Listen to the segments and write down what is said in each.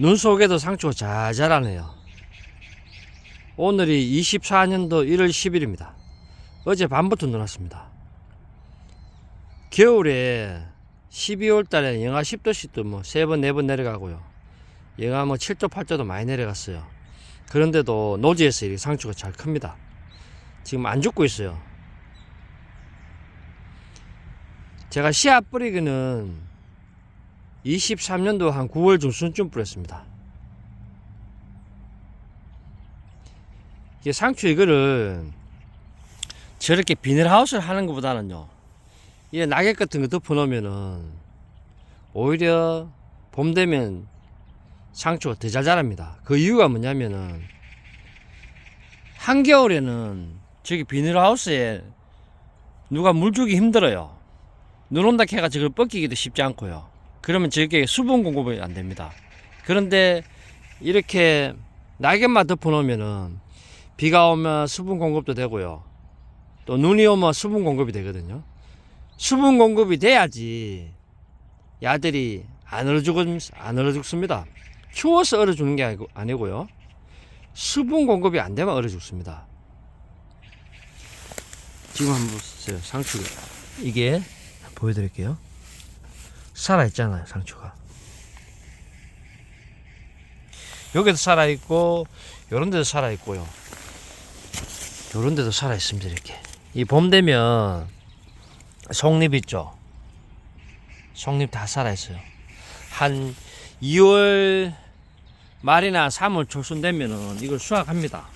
눈 속에도 상추가 잘 자라네요. 오늘이 24년도 1월 10일입니다. 어제 밤부터 눈 왔습니다. 겨울에 12월 달에 영하 10도씩도 뭐세 번, 네번 내려가고요. 영하 뭐 7도, 8도도 많이 내려갔어요. 그런데도 노지에서 이렇게 상추가 잘 큽니다. 지금 안 죽고 있어요. 제가 씨앗 뿌리기는 23년도 한 9월 중순쯤 뿌렸습니다. 이게 상추 이거를 저렇게 비닐하우스를 하는 것보다는요. 이게 낙엽 같은 거 덮어 놓으면은 오히려 봄 되면 상추가 더 잘 자랍니다. 그 이유가 뭐냐면은 한겨울에는 저기 비닐하우스에 누가 물 주기 힘들어요. 눈 온다 해가 저걸 뻗기기도 쉽지 않고요. 그러면 저게 수분 공급이 안 됩니다. 그런데 이렇게 낙엽만 덮어 놓으면은 비가 오면 수분 공급도 되고요. 또 눈이 오면 수분 공급이 되거든요. 수분 공급이 돼야지 야들이 안 얼어 죽, 안 얼어 죽습니다. 추워서 얼어 죽는 게 아니고- 아니고요. 수분 공급이 안 되면 얼어 죽습니다. 지금 한번 보세요. 상추가. 이게 보여드릴게요. 살아있잖아요, 상추가. 여기도 살아있고, 요런 데도 살아있고요. 요런 데도 살아있습니다, 이렇게. 이 봄 되면, 속잎 있죠? 속잎 다 살아있어요. 한 2월 말이나 3월 초순 되면은 이걸 수확합니다.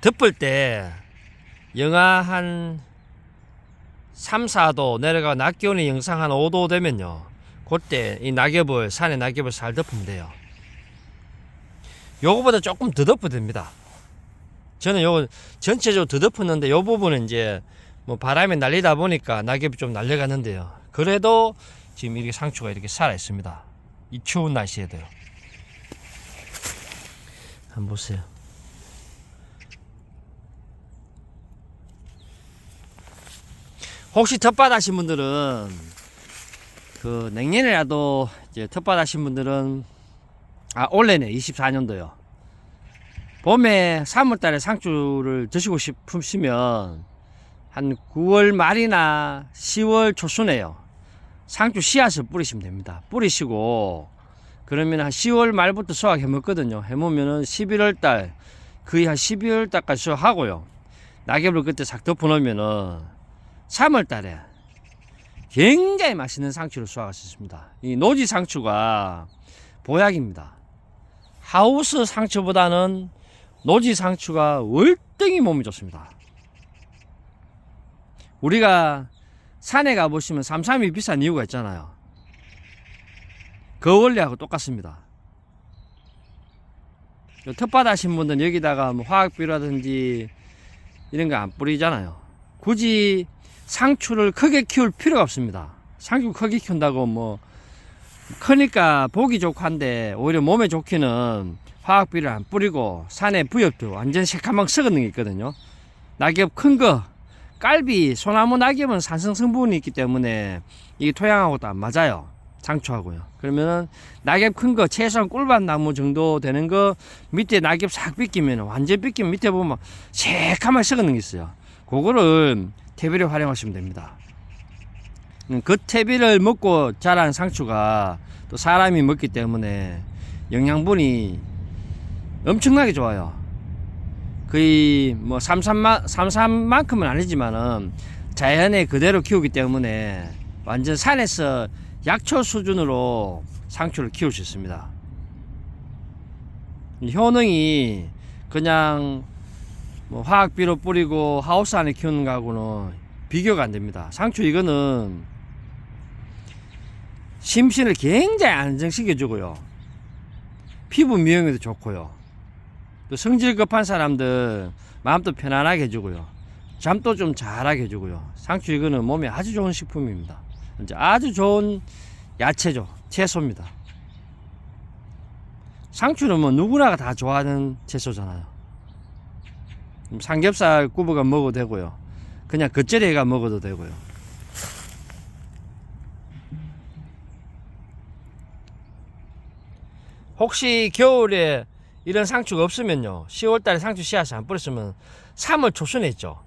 덮을 때 영하 한 3, 4도 내려가 낮 기온이 영상 한 5도 되면요. 그때 이 낙엽을 산에 낙엽을 살 덮으면 돼요. 요거보다 조금 더 덮어도 됩니다. 저는 요거 전체적으로 더 덮었는데 요 부분은 이제 뭐 바람이 날리다 보니까 낙엽이 좀 날려가는데요. 그래도 지금 이렇게 상추가 이렇게 살아 있습니다. 이 추운 날씨에도요. 한번 보세요. 혹시 텃밭 하신 분들은 그 냉년이라도 이제 텃밭 하신 분들은 아 올해네 24년도요. 봄에 3월 달에 상추를 드시고 싶으시면 한 9월 말이나 10월 초순에요. 상추 씨앗을 뿌리시면 됩니다. 뿌리시고 그러면 한 10월 말부터 수확 해 먹거든요. 해 먹으면은 11월 달 거의 한 12월 달까지 수확하고요. 낙엽을 그때 싹 덮어 놓으면은 3월 달에 굉장히 맛있는 상추를 수확할 수 있습니다. 이 노지 상추가 보약입니다. 하우스 상추보다는 노지 상추가 월등히 몸이 좋습니다. 우리가 산에 가보시면 삼삼이 비싼 이유가 있잖아요. 그 원리하고 똑같습니다. 요 텃밭 하신 분들은 여기다가 뭐 화학비료라든지 이런 거 안 뿌리잖아요. 굳이 상추를 크게 키울 필요가 없습니다. 상추 크게 키운다고 뭐 크니까 보기 좋고 한데 오히려 몸에 좋기는 화학비를 안 뿌리고 산에 부엽도 완전 새카만 썩은 게 있거든요. 낙엽 큰 거, 깔비, 소나무 낙엽은 산성 성분이 있기 때문에 이 토양하고도 안 맞아요. 상추하고요. 그러면은 낙엽 큰 거, 최소한 꿀밭 나무 정도 되는 거 밑에 낙엽 싹 빗기면 완전 빗기면 밑에 보면 새카만 썩은 게 있어요. 그거를 퇴비를 활용하시면 됩니다. 음, 그 퇴비를 먹고 자란 상추가 또 사람이 먹기 때문에 영양분이 엄청나게 좋아요. 거의 뭐 삼삼만 삼삼만큼은 아니지만은 자연에 그대로 키우기 때문에 완전 산에서 약초 수준으로 상추를 키울 수 있습니다. 이 효능이 그냥 뭐 화학비료 뿌리고 하우스 안에 키우는 거하고는 비교가 안 됩니다. 상추 이거는 심신을 굉장히 안정시켜 주고요. 피부 미용에도 좋고요. 또 성질 급한 사람들 마음도 편안하게 해주고요. 잠도 좀 잘하게 해주고요. 상추 이거는 몸에 아주 좋은 식품입니다. 아주 좋은 야채죠. 채소입니다. 상추는 뭐 누구나가 다 좋아하는 채소잖아요. 뭐 삼겹살 구부가 먹어도 되고요. 그냥 겉절이가 먹어도 되고요. 혹시 겨울에 이런 상추가 없으면요. 10월달에 상추 씨앗을 안 뿌렸으면 3월 초순에 있죠.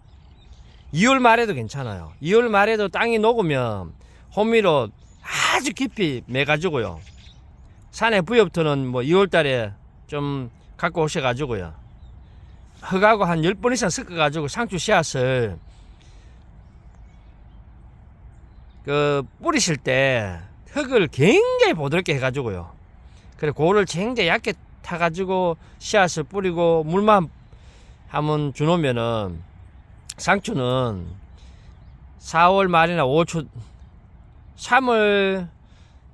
2월 말에도 괜찮아요. 2월 말에도 땅이 녹으면 호미로 아주 깊이 매가지고요. 산에 부엽터는 뭐 2월달에 좀 갖고 오셔가지고요. 흙하고 한 10번 이상 섞어가지고 상추 씨앗을 그 뿌리실 때 흙을 굉장히 부드럽게 해가지고요. 그래 고를 굉장히 얇게 타가지고 씨앗을 뿌리고 물만 한번 주놓으면은 상추는 4월 말이나 5월 초 3월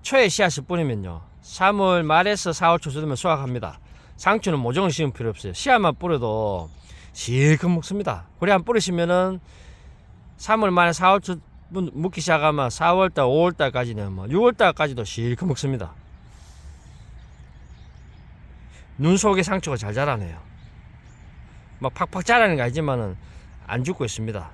초에 씨앗을 뿌리면요 3월 말에서 4월 초 되면 수확합니다 상추는 모종을 심을 필요 없어요. 씨앗만 뿌려도 실컷 먹습니다. 그래 안 뿌리시면은 3월 말에 4월 초 묵기 시작하면 4월달 5월달까지는 뭐 6월달까지도 실컷 먹습니다. 눈 속에 상추가 잘 자라네요. 막 팍팍 자라는 거 아니지만은 안 죽고 있습니다